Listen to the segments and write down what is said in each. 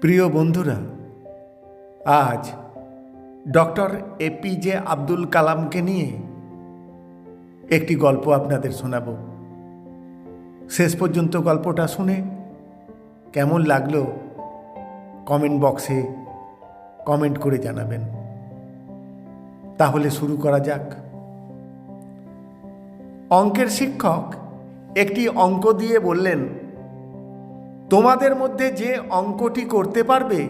প্রিয় বন্ধুরা, আজ ডক্টর এপিজে আব্দুল কালামকে নিয়ে একটি গল্প আপনাদের শোনাব। শেষ পর্যন্ত গল্পটা শুনে কেমন লাগল কমেন্ট বক্সে কমেন্ট করে জানাবেন। তাহলে শুরু করা যাক। অঙ্কের শিক্ষক একটি অঙ্ক দিয়ে বললেন তোমাদের মধ্যে যে অঙ্কটি করতে পারবে,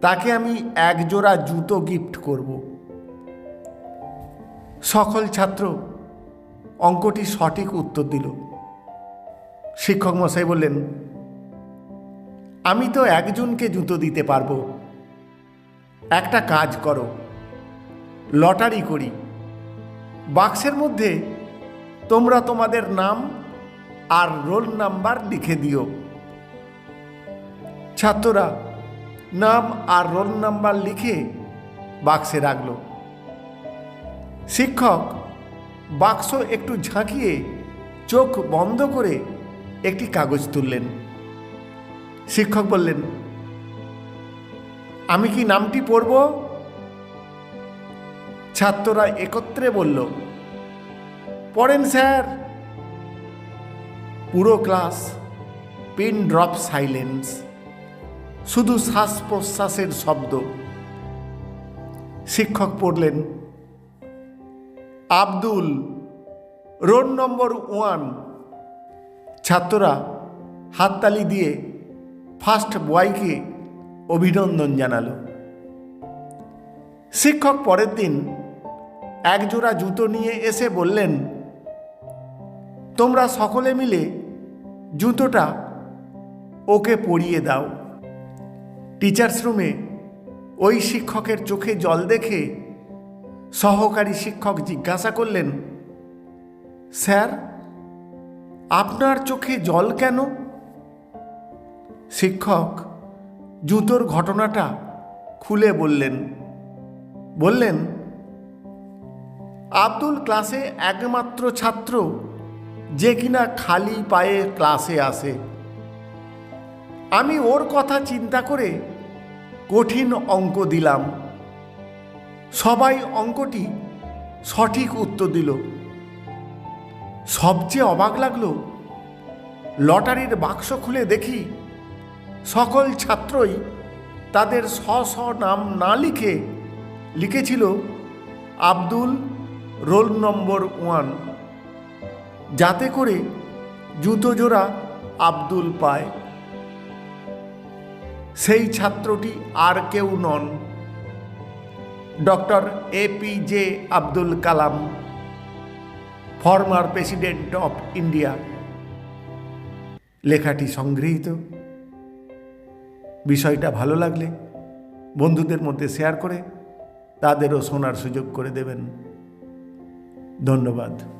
তাকে আমি এক জোড়া জুতো গিফট করব। সকল ছাত্র অঙ্কটি সঠিক উত্তর দিল। শিক্ষক মশাই বললেন, আমি তো একজনকে জুতো দিতে পারব। একটা কাজ করো, লটারি করি। বাক্সের মধ্যে তোমরা তোমাদের নাম আর রোল নাম্বার লিখে দিও। ছাত্ররা নাম আর রোল নাম্বার লিখে বাক্সে রাখল। শিক্ষক বাক্স একটু ঝাঁকিয়ে চোখ বন্ধ করে একটি কাগজ তুললেন। শিক্ষক বললেন, আমি কি নামটি পড়ব? ছাত্ররা একত্রে বলল, পড়েন স্যার। পুরো ক্লাস পিন ড্রপ সাইলেন্স, শুধু শ্বাস প্রশ্বাসের শব্দ। শিক্ষক পড়লেন, আব্দুল, রোল নম্বর ওয়ান। ছাত্ররা হাততালি দিয়ে ফার্স্ট বয়কে অভিনন্দন জানালো। শিক্ষক পরের দিন একজোড়া জুতো নিয়ে এসে বললেন তোমরা সকলে মিলে জুতোটা ওকে পরিয়ে দাও। টিচার্স রুমে ওই শিক্ষকের চোখে জল দেখে সহকারী শিক্ষক জিজ্ঞাসা করলেন, স্যার, আপনার চোখে জল কেন? শিক্ষক জুতোর ঘটনাটা খুলে বললেন বললেন, আব্দুল ক্লাসে একমাত্র ছাত্র যে কিনা খালি পায়ে ক্লাসে আসে। আমি ওর কথা চিন্তা করে কঠিন অঙ্ক দিলাম। সবাই অঙ্কটি সঠিক উত্তর দিল। সবচেয়ে অবাক লাগল, লটারির বাক্স খুলে দেখি সকল ছাত্রই তাদের স্ব স্ব নাম না লিখে লিখেছিল আব্দুল রোল নম্বর ওয়ান। যাতে করে জুতো জোড়া আব্দুল পায়। সেই ছাত্রটি আর কেউ নন। Doctor APJ Abdul Kalam, former president of India. লেখাটি সংগৃহীত। বিষয়টা ভালো লাগলে বন্ধুদের মধ্যে শেয়ার করে, তাদেরও শোনার সুযোগ করে দেবেন। ধন্যবাদ।